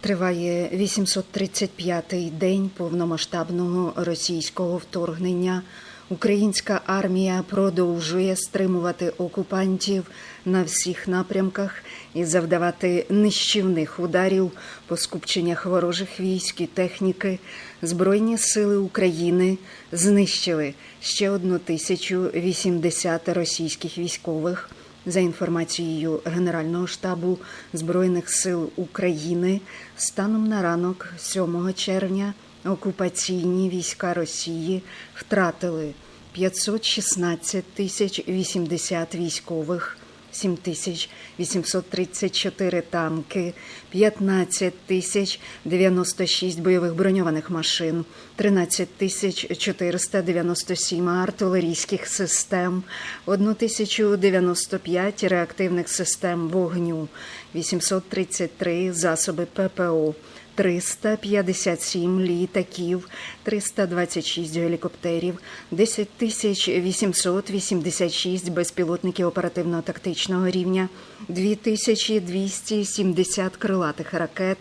Триває 835-й день повномасштабного російського вторгнення. Українська армія продовжує стримувати окупантів на всіх напрямках і завдавати нищівних ударів по скупченнях ворожих військ і техніки. Збройні сили України знищили ще одну тисячу 80 російських військових. За інформацією Генерального штабу Збройних сил України, станом на ранок 7 червня окупаційні війська Росії втратили 516 тисяч 80 військових, 7 тисяч 834 танки, 15 тисяч 96 бойових броньованих машин, 13 тисяч 497 артилерійських систем, 1095 реактивних систем вогню, 833 засоби ППО, 357 літаків, 326 гелікоптерів, 10 тисяч 886 безпілотників оперативно-тактичного рівня, 2270 крилатих ракет,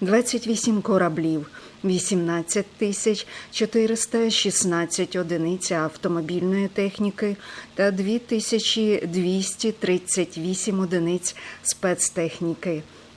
28 кораблів, 18 тисяч 416 одиниць автомобільної техніки та 2238 одиниць спецтехніки.